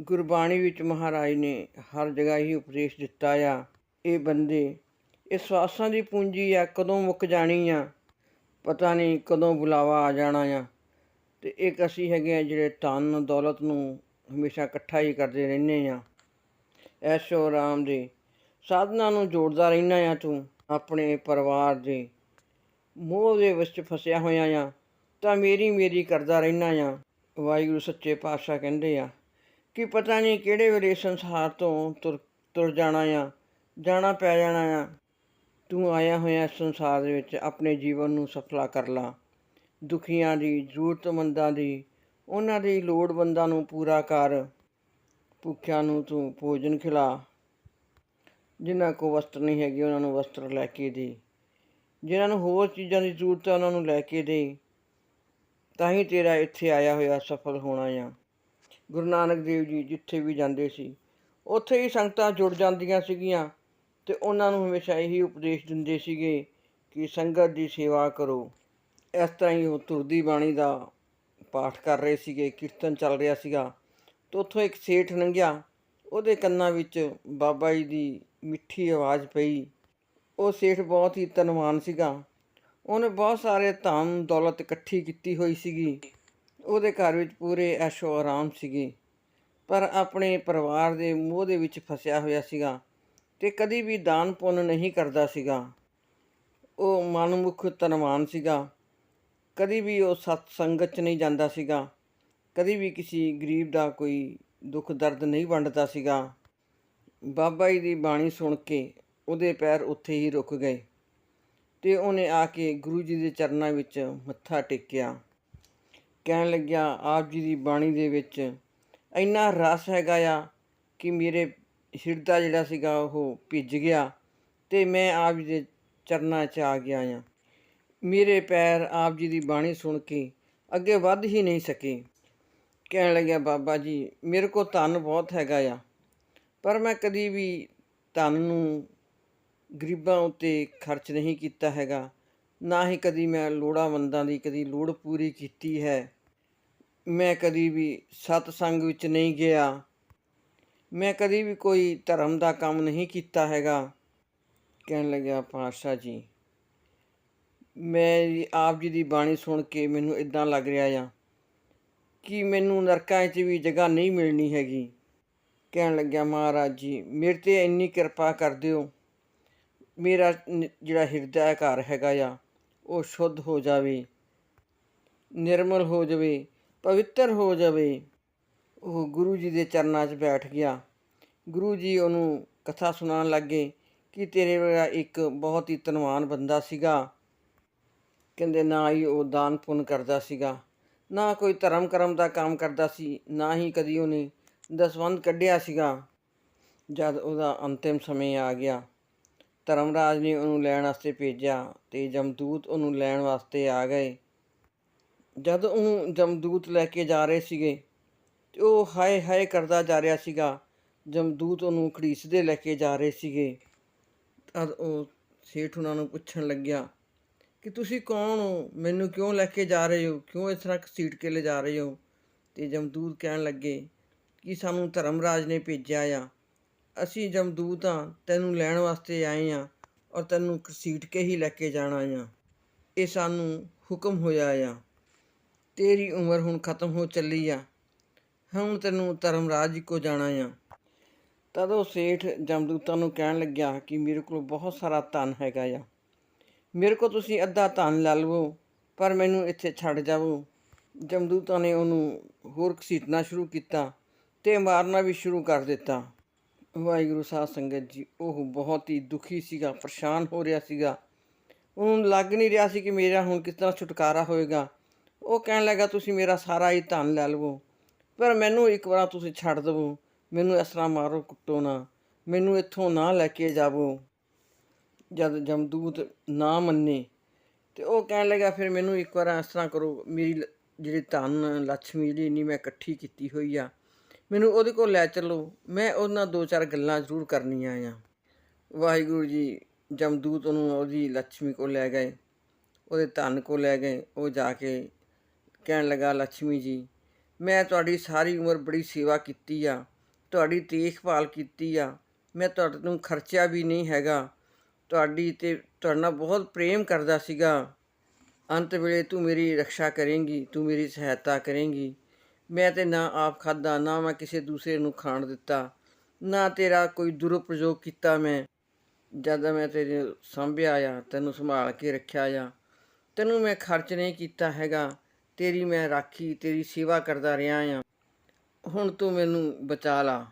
ਗੁਰਬਾਣੀ ਵਿੱਚ ਮਹਾਰਾਜ ਨੇ ਹਰ ਜਗ੍ਹਾ ਹੀ ਉਪਦੇਸ਼ ਦਿੱਤਾ ਆ, ਇਹ ਬੰਦੇ, ਇਹ ਸਵਾਸਾਂ ਦੀ ਪੂੰਜੀ ਆ, ਕਦੋਂ ਮੁੱਕ ਜਾਣੀ ਆ, ਪਤਾ ਨਹੀਂ ਕਦੋਂ ਬੁਲਾਵਾ ਆ ਜਾਣਾ ਆ। ਤੇ ਇੱਕ ਅਸੀਂ ਹੈਗੇ ਆ ਜਿਹੜੇ ਧਨ ਦੌਲਤ ਨੂੰ ਹਮੇਸ਼ਾ ਇਕੱਠਾ ਹੀ ਕਰਦੇ ਰਹਿੰਦੇ ਆ। ਐਸ਼ੋ ਆਰਾਮ ਦੇ ਸਾਧਨਾ ਨੂੰ ਜੋੜਦਾ ਰਹਿਣਾ ਆ ਤੂੰ, ਆਪਣੇ ਪਰਿਵਾਰ ਦੇ। ਮੋਹ ਦੇ ਵਿੱਚ ਫਸਿਆ ਹੋਇਆ ਆ, ਤਾਂ ਮੇਰੀ ਮੇਰੀ ਕਰਦਾ ਰਹਿਣਾ ਆ। ਵਾਹਿਗੁਰੂ ਸੱਚੇ ਪਾਤਸ਼ਾਹ ਕਹਿੰਦੇ ਆ ਕਿ ਪਤਾ ਨਹੀਂ ਕਿਹੜੇ ਵੇਲੇ ਸੰਸਾਰ ਤੋਂ ਤੁਰ ਤੁਰ ਜਾਣਾ ਆ, ਜਾਣਾ ਪੈ ਜਾਣਾ ਆ। ਤੂੰ ਆਇਆ ਹੋਇਆ ਸੰਸਾਰ ਦੇ ਵਿੱਚ, ਆਪਣੇ ਜੀਵਨ ਨੂੰ ਸਫਲਾ ਕਰ ਲਾ। ਦੁਖੀਆਂ ਦੀ, ਜ਼ਰੂਰਤਮੰਦਾਂ ਦੀ, ਉਹਨਾਂ ਦੀ ਲੋੜਵੰਦਾਂ ਨੂੰ ਪੂਰਾ ਕਰ। ਭੁੱਖਿਆਂ ਨੂੰ ਤੂੰ ਭੋਜਨ ਖਿਲਾ। ਜਿਨ੍ਹਾਂ ਕੋ ਵਸਤਰ ਨਹੀਂ ਹੈਗੇ, ਉਹਨਾਂ ਨੂੰ ਵਸਤਰ ਲੈ ਕੇ ਦੇ। ਜਿਨ੍ਹਾਂ ਨੂੰ ਹੋਰ ਚੀਜ਼ਾਂ ਦੀ ਜ਼ਰੂਰਤ ਹੈ ਉਹਨਾਂ ਨੂੰ ਲੈ ਕੇ ਦੇ। ਤਾਂ ਹੀ ਤੇਰਾ ਇੱਥੇ ਆਇਆ ਹੋਇਆ ਸਫਲ ਹੋਣਾ ਆ। ਗੁਰੂ ਨਾਨਕ ਦੇਵ ਜੀ ਜਿੱਥੇ ਵੀ ਜਾਂਦੇ ਸੀ, ਉੱਥੇ ਹੀ ਸੰਗਤਾਂ ਜੁੜ ਜਾਂਦੀਆਂ ਸੀਗੀਆਂ ਤੇ ਉਹਨਾਂ ਨੂੰ ਹਮੇਸ਼ਾ ਇਹੀ ਉਪਦੇਸ਼ ਦਿੰਦੇ ਸੀਗੇ ਕਿ ਸੰਗਤ ਦੀ ਸੇਵਾ ਕਰੋ। ਇਸ ਤਰ੍ਹਾਂ ਹੀ ਉਹ ਤੁਰਦੀ ਬਾਣੀ ਦਾ ਪਾਠ ਕਰ ਰਹੇ ਸੀਗੇ, ਕੀਰਤਨ ਚੱਲ ਰਿਹਾ ਸੀਗਾ ਤੇ ਉੱਥੋਂ ਇੱਕ ਸੇਠ ਲੰਘਿਆ, ਉਹਦੇ ਕੰਨਾਂ ਵਿੱਚ ਬਾਬਾ ਜੀ ਦੀ ਮਿੱਠੀ ਆਵਾਜ਼ ਪਈ। ਉਹ ਸੇਠ ਬਹੁਤ ਹੀ ਧਨਵਾਨ ਸੀਗਾ। ਉਹਨੇ ਬਹੁਤ ਸਾਰੇ ਧਨ ਦੌਲਤ ਇਕੱਠੀ ਕੀਤੀ ਹੋਈ ਸੀਗੀ। ਉਹਦੇ ਘਰ ਵਿੱਚ ਪੂਰੇ ਐਸ਼ੋ ਆਰਾਮ ਸੀਗੇ। ਪਰ ਆਪਣੇ ਪਰਿਵਾਰ ਦੇ ਮੋਹ ਦੇ ਵਿੱਚ ਫਸਿਆ ਹੋਇਆ ਸੀਗਾ ਤੇ ਕਦੀ ਵੀ ਦਾਨ ਪੁੰਨ ਨਹੀਂ ਕਰਦਾ ਸੀਗਾ। ਉਹ ਮਨਮੁਖ ਧਨਵਾਨ ਸੀਗਾ। ਕਦੀ ਵੀ ਉਹ ਸਤ ਸੰਗਤ ਚ ਨਹੀਂ ਜਾਂਦਾ ਸੀਗਾ। ਕਦੀ ਵੀ ਕਿਸੇ ਗਰੀਬ ਦਾ ਕੋਈ ਦੁੱਖ ਦਰਦ ਨਹੀਂ ਵੰਡਦਾ ਸੀਗਾ। ਬਾਬਾ ਜੀ ਦੀ ਬਾਣੀ ਸੁਣ ਕੇ ਉਹਦੇ ਪੈਰ ਉੱਥੇ ਹੀ ਰੁਕ ਗਏ ਤੇ ਉਹਨੇ ਆ ਕੇ ਗੁਰੂ ਜੀ ਦੇ ਚਰਨਾਂ ਵਿੱਚ ਮੱਥਾ ਟੇਕਿਆ। ਕਹਿਣ ਲੱਗਿਆ ਆਪ ਜੀ ਦੀ ਬਾਣੀ ਦੇ ਵਿੱਚ ਇੰਨਾ ਰਸ ਹੈਗਾ ਆ ਕਿ ਮੇਰੇ ਹਿਰਦਾ ਜਿਹੜਾ ਸੀਗਾ ਉਹ ਭਿੱਜ ਗਿਆ ਤੇ ਮੈਂ ਆਪ ਜੀ ਦੇ ਚਰਨਾਂ 'ਚ ਆ ਗਿਆ ਆ। ਮੇਰੇ ਪੈਰ ਆਪ ਜੀ ਦੀ ਬਾਣੀ ਸੁਣ ਕੇ ਅੱਗੇ ਵੱਧ ਹੀ ਨਹੀਂ ਸਕੇ। ਕਹਿਣ ਲੱਗਿਆ, ਬਾਬਾ ਜੀ, ਮੇਰੇ ਕੋਲ ਧਨ ਬਹੁਤ ਹੈਗਾ ਆ, ਪਰ ਮੈਂ ਕਦੀ ਵੀ ਧਨ ਨੂੰ ਗਰੀਬਾਂ ਉੱਤੇ ਖਰਚ ਨਹੀਂ ਕੀਤਾ ਹੈਗਾ। ਨਾ ਹੀ ਕਦੀ ਮੈਂ ਲੋੜਾਵੰਦਾਂ ਦੀ ਕਦੀ ਲੋੜ ਪੂਰੀ ਕੀਤੀ ਹੈ। ਮੈਂ ਕਦੀ ਵੀ ਸਤਸੰਗ ਵਿੱਚ ਨਹੀਂ ਗਿਆ। ਮੈਂ ਕਦੀ ਵੀ ਕੋਈ ਧਰਮ ਦਾ ਕੰਮ ਨਹੀਂ ਕੀਤਾ ਹੈਗਾ। ਕਹਿਣ ਲੱਗਿਆ ਪਾਤਸ਼ਾਹ ਜੀ, ਮੈਂ ਆਪ ਜੀ ਦੀ ਬਾਣੀ ਸੁਣ ਕੇ ਮੈਨੂੰ ਇਦਾਂ ਲੱਗ ਰਿਹਾ ਆ ਕਿ ਮੈਨੂੰ ਨਰਕਾਂ 'ਚ ਵੀ ਜਗ੍ਹਾ ਨਹੀਂ ਮਿਲਣੀ ਹੈਗੀ। ਕਹਿਣ ਲੱਗਿਆ ਮਹਾਰਾਜ ਜੀ, ਮੇਰੇ ਤੇ ਇੰਨੀ ਕਿਰਪਾ ਕਰ ਦਿਓ। ਮੇਰਾ ਨ- ਜਿਹੜਾ ਹਿਰਦਾ ਘਰ ਹੈਗਾ ਆ, ਉਹ ਸ਼ੁੱਧ ਹੋ ਜਾਵੇ, ਨਿਰਮਲ ਹੋ ਜਾਵੇ। ਪਵਿੱਤਰ ਹੋ ਜਾਵੇ। ਉਹ ਗੁਰੂ ਜੀ ਦੇ ਚਰਨਾਂ 'ਚ ਬੈਠ ਗਿਆ। ਗੁਰੂ ਜੀ ਉਹਨੂੰ ਕਥਾ ਸੁਣਾਉਣ ਲੱਗੇ ਕਿ ਤੇਰੇ ਵਰਗਾ ਇੱਕ ਬਹੁਤ ਹੀ ਧਨਵਾਨ ਬੰਦਾ ਸੀਗਾ। ਕਹਿੰਦੇ, ਨਾ ਹੀ ਉਹ ਦਾਨ ਪੁੰਨ ਕਰਦਾ ਸੀਗਾ। ਨਾ ਕੋਈ ਧਰਮ ਕਰਮ ਦਾ ਕੰਮ ਕਰਦਾ ਸੀ, ਨਾ ਹੀ ਕਦੀ ਉਹਨੇ ਦਸਵੰਧ ਕੱਢਿਆ ਸੀਗਾ। ਜਦ ਉਹਦਾ ਅੰਤਿਮ ਸਮੇਂ ਆ ਗਿਆ, ਧਰਮਰਾਜ ਨੇ ਉਹਨੂੰ ਲੈਣ ਵਾਸਤੇ ਭੇਜਿਆ ਤੇ ਜਮਦੂਤ ਉਹਨੂੰ ਲੈਣ ਵਾਸਤੇ ਆ ਗਏ। ਜਦ ਉਹਨੂੰ ਜਮਦੂਤ ਲੈ ਕੇ ਜਾ ਰਹੇ ਸੀਗੇ, ਤੇ ਉਹ ਹਾਏ ਹਾਏ ਕਰਦਾ ਜਾ ਰਿਹਾ ਸੀਗਾ। ਜਮਦੂਤ ਉਹਨੂੰ ਘੜੀਸਦੇ ਲੈ ਕੇ ਜਾ ਰਹੇ ਸੀਗੇ। ਤਦ ਉਹ ਸੇਠ ਉਹਨਾਂ ਨੂੰ ਪੁੱਛਣ ਲੱਗਿਆ ਕਿ ਤੁਸੀਂ ਕੌਣ ਹੋ? ਮੈਨੂੰ ਕਿਉਂ ਲੈ ਕੇ ਜਾ ਰਹੇ ਹੋ? ਕਿਉਂ ਇਸ ਤਰ੍ਹਾਂ ਘਸੀਟ ਕੇ ਲੈ ਜਾ ਰਹੇ ਹੋ? ਤੇ ਜਮਦੂਤ ਕਹਿਣ ਲੱਗੇ ਕਿ ਸਾਨੂੰ ਧਰਮਰਾਜ ਨੇ ਭੇਜਿਆ ਆ। ਅਸੀਂ ਜਮਦੂਤ ਹਾਂ, ਤੈਨੂੰ ਲੈਣ ਵਾਸਤੇ ਆਏ ਆ ਔਰ ਤੈਨੂੰ ਘਸੀਟ ਕੇ ਹੀ ਲੈ ਕੇ ਜਾਣਾ ਆ। ਇਹ ਸਾਨੂੰ ਹੁਕਮ ਹੋਇਆ ਆ। ਤੇਰੀ ਉਮਰ ਹੁਣ ਖਤਮ ਹੋ ਚੱਲੀ ਆ। ਹੁਣ ਤੈਨੂੰ ਧਰਮਰਾਜ ਕੋ ਜਾਣਾ ਆ। ਤਦ ਉਹ ਸੇਠ ਜਮਦੂਤਾਂ ਨੂੰ ਕਹਿਣ ਲੱਗਿਆ ਕਿ ਮੇਰੇ ਕੋਲ ਬਹੁਤ ਸਾਰਾ ਧਨ ਹੈਗਾ ਆ। ਮੇਰੇ ਕੋ ਤੁਸੀਂ ਅੱਧਾ ਧਨ ਲੈ ਲਵੋ, ਪਰ ਮੈਨੂੰ ਇੱਥੇ ਛੱਡ ਜਾਵੋ। ਜਮਦੂਤਾਂ ਨੇ ਉਹਨੂੰ ਹੋਰ ਘਸੀਟਣਾ ਸ਼ੁਰੂ ਕੀਤਾ ਤੇ ਮਾਰਨਾ ਵੀ ਸ਼ੁਰੂ ਕਰ ਦਿੱਤਾ। ਵਾਹਿਗੁਰੂ ਸਾਹਿਬ ਸੰਗਤ ਜੀ, ਉਹ ਬਹੁਤ ਹੀ ਦੁਖੀ ਸੀਗਾ, ਪਰੇਸ਼ਾਨ ਹੋ ਰਿਹਾ ਸੀਗਾ। ਉਹਨੂੰ ਲੱਗ ਨਹੀਂ ਰਿਹਾ ਸੀ ਕਿ ਮੇਰਾ ਹੁਣ ਕਿਸ ਤਰ੍ਹਾਂ ਛੁਟਕਾਰਾ ਹੋਏਗਾ। ਉਹ ਕਹਿਣ ਲੱਗਾ, ਤੁਸੀਂ ਮੇਰਾ ਸਾਰਾ ਹੀ ਧਨ ਲੈ ਲਵੋ, ਪਰ ਮੈਨੂੰ ਇੱਕ ਵਾਰ ਤੁਸੀਂ ਛੱਡ ਦਿਵੋ। ਮੈਨੂੰ ਇਸ ਤਰ੍ਹਾਂ ਮਾਰੋ, ਕੁੱਟੋ ਨਾ। ਮੈਨੂੰ ਇੱਥੋਂ ਨਾ ਲੈ ਕੇ ਜਾਵੋ। ਜਦ ਜਮਦੂਤ ਨਾ ਮੰਨੇ, ਤੇ ਉਹ ਕਹਿਣ ਲੱਗਾ, ਫਿਰ ਮੈਨੂੰ ਇੱਕ ਵਾਰ ਇਸ ਤਰ੍ਹਾਂ ਕਰੋ, ਮੇਰੀ ਜਿਹੜੀ ਧਨ ਲక్ష్ਮੀ ਜਿਹੜੀ ਇੰਨੀ ਮੈਂ ਇਕੱਠੀ ਕੀਤੀ ਹੋਈ ਆ, ਮੈਨੂੰ ਉਹਦੇ ਕੋਲ ਲੈ ਚੱਲੋ। ਮੈਂ ਉਹਨਾਂ ਦੋ ਚਾਰ ਗੱਲਾਂ ਜ਼ਰੂਰ ਕਰਨੀਆਂ ਆ। ਵਾਹਿਗੁਰੂ ਜੀ, ਜਮਦੂਤ ਉਹਨੂੰ ਉਹਦੀ ਲక్ష్ਮੀ ਕੋਲ ਲੈ ਗਏ, ਉਹਦੇ ਧਨ ਕੋਲ ਲੈ ਗਏ, ਉਹ ਜਾ ਕੇ ਕਹਿਣ ਲੱਗਾ ਲక్ష్ਮੀ ਜੀ, ਮੈਂ ਤੁਹਾਡੀ ਸਾਰੀ ਉਮਰ ਬੜੀ ਸੇਵਾ ਕੀਤੀ ਆ, ਤੁਹਾਡੀ ਦੇਖਭਾਲ ਕੀਤੀ ਆ। ਮੈਂ ਤੁਹਾਡੇ ਨੂੰ ਖਰਚਿਆ ਵੀ ਨਹੀਂ ਹੈਗਾ। ਤੁਹਾਡੀ ਤੇ ਤੁਹਾਡੇ ਨਾਲ ਬਹੁਤ ਪ੍ਰੇਮ ਕਰਦਾ ਸੀਗਾ। ਅੰਤ ਵੇਲੇ ਤੂੰ ਮੇਰੀ ਰੱਖਿਆ ਕਰੇਂਗੀ, ਤੂੰ ਮੇਰੀ ਸਹਾਇਤਾ ਕਰੇਂਗੀ। ਮੈਂ ਤੇ ਨਾ ਆਪ ਖਾਦਾ ਨਾ ਮੈਂ ਕਿਸੇ ਦੂਸਰੇ ਨੂੰ ਖਾਣ ਦਿੱਤਾ। ਨਾ ਤੇਰਾ ਕੋਈ ਦੁਰਉਪਯੋਗ ਕੀਤਾ ਮੈਂ। ਜਦ ਮੈਂ ਤੇਰੇ ਸੰਭਿਆ ਆ, ਤੈਨੂੰ ਸੰਭਾਲ ਕੇ ਰੱਖਿਆ ਆ, ਤੈਨੂੰ ਮੈਂ ਖਰਚ ਨਹੀਂ ਕੀਤਾ ਹੈਗਾ। ਤੇਰੀ ਮੈਂ ਰਾਖੀ, ਤੇਰੀ ਸੇਵਾ ਕਰਦਾ ਰਿਹਾ ਆ। ਹੁਣ ਤੂੰ ਮੈਨੂੰ ਬਚਾ ਲਾ।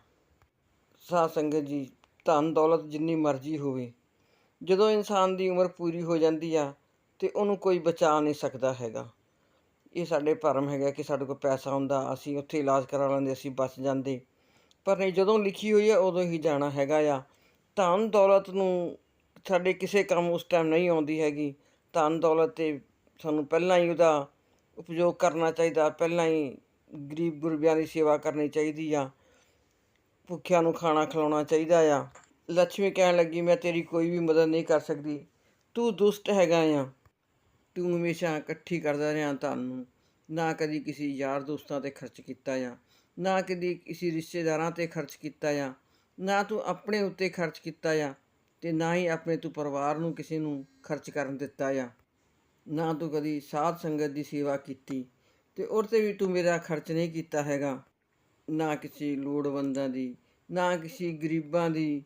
ਸਾਧ ਸੰਗਤ ਜੀ, ਧਨ ਦੌਲਤ ਜਿੰਨੀ ਮਰਜ਼ੀ ਹੋਵੇ, ਜਦੋਂ ਇਨਸਾਨ ਦੀ ਉਮਰ ਪੂਰੀ ਹੋ ਜਾਂਦੀ ਆ, ਤੇ ਉਹਨੂੰ ਕੋਈ ਬਚਾ ਨਹੀਂ ਸਕਦਾ ਹੈਗਾ। ਇਹ ਸਾਡੇ ਭਰਮ ਹੈਗਾ ਕਿ ਸਾਡੇ ਕੋਲ ਪੈਸਾ ਹੁੰਦਾ, ਅਸੀਂ ਉੱਥੇ ਇਲਾਜ ਕਰਾ ਲੈਂਦੇ, ਅਸੀਂ ਬਚ ਜਾਂਦੇ। ਪਰ ਨਹੀਂ, ਜਦੋਂ ਲਿਖੀ ਹੋਈ ਹੈ ਉਦੋਂ ਹੀ ਜਾਣਾ ਹੈਗਾ ਆ। ਧਨ ਦੌਲਤ ਨੂੰ ਸਾਡੇ ਕਿਸੇ ਕੰਮ ਉਸ ਟਾਈਮ ਨਹੀਂ ਆਉਂਦੀ ਹੈਗੀ। ਧਨ ਦੌਲਤ ਤੇ ਸਾਨੂੰ ਪਹਿਲਾਂ ਹੀ ਉਹਦਾ ਉਪਯੋਗ ਕਰਨਾ ਚਾਹੀਦਾ। ਪਹਿਲਾਂ ਹੀ ਗਰੀਬ ਗੁਰਬਿਆਂ ਦੀ ਸੇਵਾ ਕਰਨੀ ਚਾਹੀਦੀ ਆ। ਭੁੱਖਿਆਂ ਨੂੰ ਖਾਣਾ ਖਿਲਾਉਣਾ ਚਾਹੀਦਾ ਆ। ਲక్ష్ਮੀ ਕਹਿਣ ਲੱਗੀ, ਮੈਂ ਤੇਰੀ ਕੋਈ ਵੀ ਮਦਦ ਨਹੀਂ ਕਰ ਸਕਦੀ। ਤੂੰ ਦੁਸ਼ਟ ਹੈਗਾ ਆ। ਤੂੰ ਹਮੇਸ਼ਾ ਇਕੱਠੀ ਕਰਦਾ ਰਿਹਾ ਤੁਹਾਨੂੰ। ਨਾ ਕਦੀ ਕਿਸੇ ਯਾਰ ਦੋਸਤਾਂ ਤੇ ਖਰਚ ਕੀਤਾ ਆ। ਨਾ ਕਦੀ ਕਿਸੇ ਰਿਸ਼ਤੇਦਾਰਾਂ ਤੇ ਖਰਚ ਕੀਤਾ ਆ। ਨਾ ਤੂੰ ਆਪਣੇ ਉੱਤੇ ਖਰਚ ਕੀਤਾ ਆ ਤੇ ਨਾ ਹੀ ਆਪਣੇ ਤੂੰ ਪਰਿਵਾਰ ਨੂੰ ਕਿਸੇ ਨੂੰ ਖਰਚ ਕਰਨ ਦਿੱਤਾ ਆ। ਨਾ ਤੂੰ ਕਦੀ ਸਾਧ ਸੰਗਤ ਦੀ ਸੇਵਾ ਕੀਤੀ ਤੇ ਉਹਦੇ ਤੇ ਵੀ ਤੂੰ ਮੇਰਾ ਖਰਚ ਨਹੀਂ ਕੀਤਾ ਹੈਗਾ। ਨਾ ਕਿਸੇ ਲੋੜਵੰਦਾਂ ਦੀ, ਨਾ ਕਿਸੇ ਗਰੀਬਾਂ ਦੀ।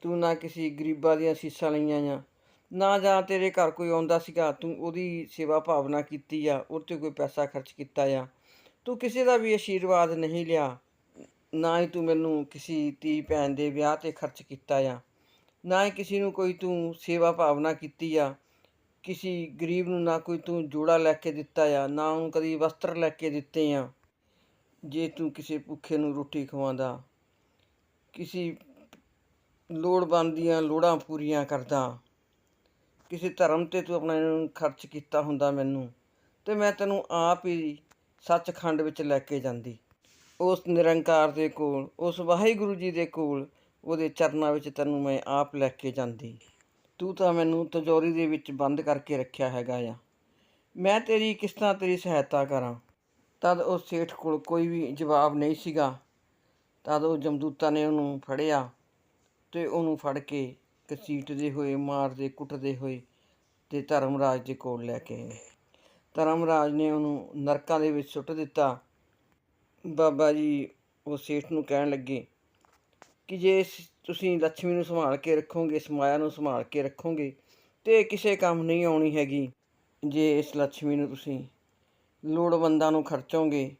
ਤੂੰ ਨਾ ਕਿਸੇ ਗਰੀਬਾਂ ਦੀਆਂ ਸੀਸਾਂ ਲਈਆਂ ਆ। ਨਾ ਜਾਂ ਤੇਰੇ ਘਰ ਕੋਈ ਆਉਂਦਾ ਸੀਗਾ, ਤੂੰ ਉਹਦੀ ਸੇਵਾ ਭਾਵਨਾ ਕੀਤੀ ਆ ਉਹ 'ਤੇ ਕੋਈ ਪੈਸਾ ਖਰਚ ਕੀਤਾ ਆ। ਤੂੰ ਕਿਸੇ ਦਾ ਵੀ ਆਸ਼ੀਰਵਾਦ ਨਹੀਂ ਲਿਆ, ਨਾ ਹੀ ਤੂੰ ਮੈਨੂੰ ਕਿਸੇ ਧੀ ਭੈਣ ਦੇ ਵਿਆਹ ਤੇ ਖਰਚ ਕੀਤਾ ਆ। ਨਾ ਹੀ ਕਿਸੇ ਨੂੰ ਕੋਈ ਤੂੰ ਸੇਵਾ ਭਾਵਨਾ ਕੀਤੀ ਆ। ਕਿਸੇ ਗਰੀਬ ਨੂੰ ਨਾ ਕੋਈ ਤੂੰ ਜੋੜਾ ਲੈ ਕੇ ਦਿੱਤਾ ਆ, ਨਾ ਉਹਨੂੰ ਕਦੀ ਵਸਤਰ ਲੈ ਕੇ ਦਿੱਤੇ ਆ, ਜੇ ਤੂੰ ਕਿਸੇ ਭੁੱਖੇ ਨੂੰ ਰੋਟੀ ਖਵਾਉਂਦਾ। ਕਿਸੇ ਲੋੜਵੰਦ ਦੀਆਂ ਲੋੜਾਂ ਪੂਰੀਆਂ ਕਰਦਾ। ਕਿਸੇ ਧਰਮ ਤੇ ਤੂੰ ਆਪਣਾ ਖਰਚ ਕੀਤਾ ਹੁੰਦਾ ਮੈਨੂੰ, ਤੇ ਮੈਂ ਤੈਨੂੰ ਆਪ ਹੀ ਸੱਚਖੰਡ ਵਿੱਚ ਲੈ ਕੇ ਜਾਂਦੀ। ਉਸ ਨਿਰੰਕਾਰ ਦੇ ਕੋਲ, ਉਸ ਵਾਹਿਗੁਰੂ ਜੀ ਦੇ ਕੋਲ, ਉਹਦੇ ਚਰਨਾਂ ਵਿੱਚ ਤੈਨੂੰ ਮੈਂ ਆਪ ਲੈ ਕੇ ਜਾਂਦੀ। ਤੂੰ ਤਾਂ ਮੈਨੂੰ ਤਜੋਰੀ ਦੇ ਵਿੱਚ ਬੰਦ ਕਰਕੇ ਰੱਖਿਆ ਹੈਗਾ ਆ। ਮੈਂ ਤੇਰੀ ਕਿਸ ਤਰ੍ਹਾਂ ਤੇਰੀ ਸਹਾਇਤਾ ਕਰਾਂ? ਤਦ ਉਹ ਸੇਠ ਕੋਲ ਕੋਈ ਵੀ ਜਵਾਬ ਨਹੀਂ ਸੀਗਾ। ਤਦ ਉਹ ਜਮਦੂਤਾ ਨੇ ਉਹਨੂੰ ਫੜਿਆ ਤੇ ਉਹਨੂੰ ਫੜ ਕੇ ਘਸੀਟਦੇ ਹੋਏ, ਮਾਰਦੇ ਕੁੱਟਦੇ ਹੋਏ ਤੇ ਧਰਮਰਾਜ ਦੇ ਕੋਲ ਲੈ ਕੇ ਗਏ ਧਰਮਰਾਜ ਨੇ ਉਹਨੂੰ ਨਰਕਾਂ ਦੇ ਵਿੱਚ ਸੁੱਟ ਦਿੱਤਾ। ਬਾਬਾ ਜੀ, ਉਹ ਸੇਠ ਨੂੰ ਕਹਿਣ ਲੱਗੇ ਕਿ ਜੇ ਤੁਸੀਂ ਲక్ష్ਮੀ ਨੂੰ ਸੰਭਾਲ ਕੇ ਰੱਖੋਗੇ, ਇਸ ਮਾਇਆ ਨੂੰ ਸੰਭਾਲ ਕੇ ਰੱਖੋਗੇ, ਤੇ ਕਿਸੇ ਕੰਮ ਨਹੀਂ ਆਉਣੀ ਹੈਗੀ ਜੇ ਇਸ ਲక్ష్ਮੀ ਨੂੰ ਤੁਸੀਂ ਲੋੜਵੰਦਾਂ ਨੂੰ ਖਰਚੋਗੇ,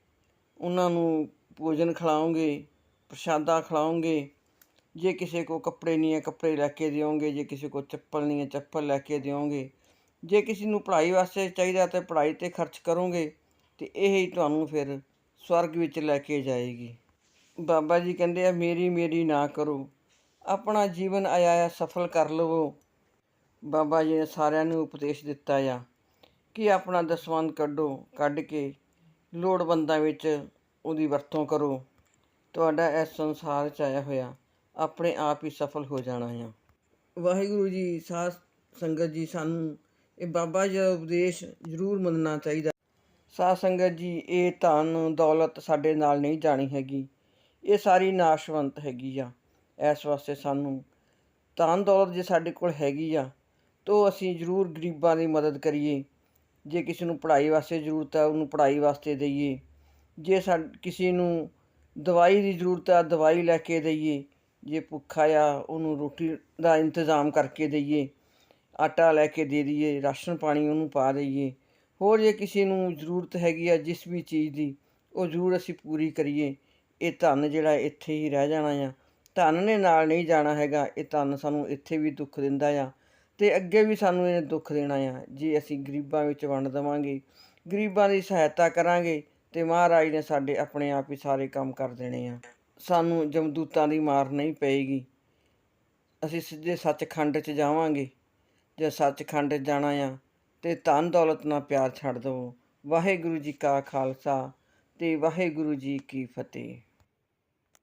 ਉਹਨਾਂ ਨੂੰ ਭੋਜਨ ਖਿਲਾਓਗੇ, ਪ੍ਰਸ਼ਾਦਾ ਖਿਲਾਓਗੇ, ਜੇ ਕਿਸੇ ਕੋ ਕੱਪੜੇ ਨਹੀਂ ਹੈ, ਕੱਪੜੇ ਲੈ ਕੇ ਦਿਓਗੇ, ਜੇ ਕਿਸੇ ਕੋ ਚੱਪਲ ਨਹੀਂ ਹੈ, ਚੱਪਲ ਲੈ ਕੇ ਦਿਓਗੇ, ਜੇ ਕਿਸੇ ਨੂੰ ਪੜ੍ਹਾਈ ਵਾਸਤੇ ਚਾਹੀਦਾ ਤਾਂ ਪੜ੍ਹਾਈ ਤੇ ਖਰਚ ਕਰੋਗੇ, ਤੇ ਇਹ ਹੀ ਤੁਹਾਨੂੰ ਫਿਰ ਸਵਰਗ ਵਿੱਚ ਲੈ ਕੇ ਜਾਏਗੀ। ਬਾਬਾ ਜੀ ਕਹਿੰਦੇ ਆ, ਮੇਰੀ ਮੇਰੀ ਨਾ ਕਰੋ। ਆਪਣਾ ਜੀਵਨ ਆਇਆ ਸਫਲ ਕਰ ਲਵੋ। ਬਾਬਾ ਜੀ ਨੇ ਸਾਰਿਆਂ ਨੂੰ ਉਪਦੇਸ਼ ਦਿੱਤਾ ਆ ਕਿ ਆਪਣਾ ਦਸਵੰਧ ਕੱਢੋ, ਕੱਢ ਕੇ ਲੋੜਵੰਦਾਂ ਵਿੱਚ ਉਹਦੀ ਵਰਤੋਂ ਕਰੋ। ਤੁਹਾਡਾ ਇਸ ਸੰਸਾਰ 'ਚ ਆਇਆ ਹੋਇਆ ਆਪਣੇ ਆਪ ਹੀ ਸਫਲ ਹੋ ਜਾਣਾ ਆ। ਵਾਹਿਗੁਰੂ ਜੀ, ਸਾਧ ਸੰਗਤ ਜੀ, ਸਾਨੂੰ ਇਹ ਬਾਬਾ ਜੀ ਦਾ ਉਪਦੇਸ਼ ਜ਼ਰੂਰ ਮੰਨਣਾ ਚਾਹੀਦਾ। ਸਾਧ ਸੰਗਤ ਜੀ, ਇਹ ਧਨ, ਦੌਲਤ ਸਾਡੇ ਨਾਲ ਨਹੀਂ ਜਾਣੀ ਹੈਗੀ। ਇਹ ਸਾਰੀ ਨਾਸ਼ਵੰਤ ਹੈਗੀ ਆ। ਇਸ ਵਾਸਤੇ ਸਾਨੂੰ ਧਨ ਦੌਲਤ ਜੇ ਸਾਡੇ ਕੋਲ ਹੈਗੀ ਆ, ਤਾਂ ਅਸੀਂ ਜ਼ਰੂਰ ਗਰੀਬਾਂ ਦੀ ਮਦਦ ਕਰੀਏ। ਜੇ ਕਿਸੇ ਨੂੰ ਪੜ੍ਹਾਈ ਵਾਸਤੇ ਜ਼ਰੂਰਤ ਹੈ ਉਹਨੂੰ ਪੜ੍ਹਾਈ ਵਾਸਤੇ ਦਈਏ। ਜੇ ਸਾ, ਕਿਸੇ ਨੂੰ ਦਵਾਈ ਦੀ ਜ਼ਰੂਰਤ ਹੈ ਦਵਾਈ ਲੈ ਕੇ ਦਈਏ। ਜੇ ਭੁੱਖਾ ਆ, ਉਹਨੂੰ ਰੋਟੀ ਦਾ ਇੰਤਜ਼ਾਮ ਕਰਕੇ ਦਈਏ। ਆਟਾ ਲੈ ਕੇ ਦੇ ਦਈਏ, ਰਾਸ਼ਨ ਪਾਣੀ ਉਹਨੂੰ ਪਾ ਦਈਏ। ਹੋਰ ਜੇ ਕਿਸੇ ਨੂੰ ਜ਼ਰੂਰਤ ਹੈਗੀ ਆ, ਜਿਸ ਵੀ ਚੀਜ਼ ਦੀ, ਉਹ ਜ਼ਰੂਰ ਅਸੀਂ ਪੂਰੀ ਕਰੀਏ। ਇਹ ਧਨ ਜਿਹੜਾ ਇੱਥੇ ਹੀ ਰਹਿ ਜਾਣਾ ਆ। ਧਨ ਨੇ ਨਾਲ ਨਹੀਂ ਜਾਣਾ ਹੈਗਾ, ਇਹ ਧਨ ਸਾਨੂੰ ਇੱਥੇ ਵੀ ਦੁੱਖ ਦਿੰਦਾ ਆ ਤੇ ਅੱਗੇ ਵੀ ਸਾਨੂੰ ਇਹਨੇ ਦੁੱਖ ਦੇਣਾ ਆ। ਜੇ ਅਸੀਂ ਗਰੀਬਾਂ ਵਿੱਚ ਵੰਡ ਦੇਵਾਂਗੇ, ਗਰੀਬਾਂ ਦੀ ਸਹਾਇਤਾ ਕਰਾਂਗੇ ਤੇ ਮਹਾਰਾਜ ਨੇ ਸਾਡੇ ਆਪਣੇ ਆਪ ਹੀ ਸਾਰੇ ਕੰਮ ਕਰ ਦੇਣੇ ਆ। ਸਾਨੂੰ ਜਮਦੂਤਾਂ ਦੀ ਮਾਰ ਨਹੀਂ ਪਏਗੀ। ਅਸੀਂ ਸਿੱਧੇ ਸੱਚਖੰਡ 'ਚ ਜਾਵਾਂਗੇ ਜੇ ਸੱਚਖੰਡ 'ਚ ਜਾਣਾ ਆ ਤੇ ਧਨ ਦੌਲਤ ਨਾਲ ਪਿਆਰ ਛੱਡ ਦਿਓ ਵਾਹਿਗੁਰੂ ਜੀ ਕਾ ਖਾਲਸਾ ਤੇ ਵਾਹਿਗੁਰੂ ਜੀ ਕੀ ਫਤਿਹ।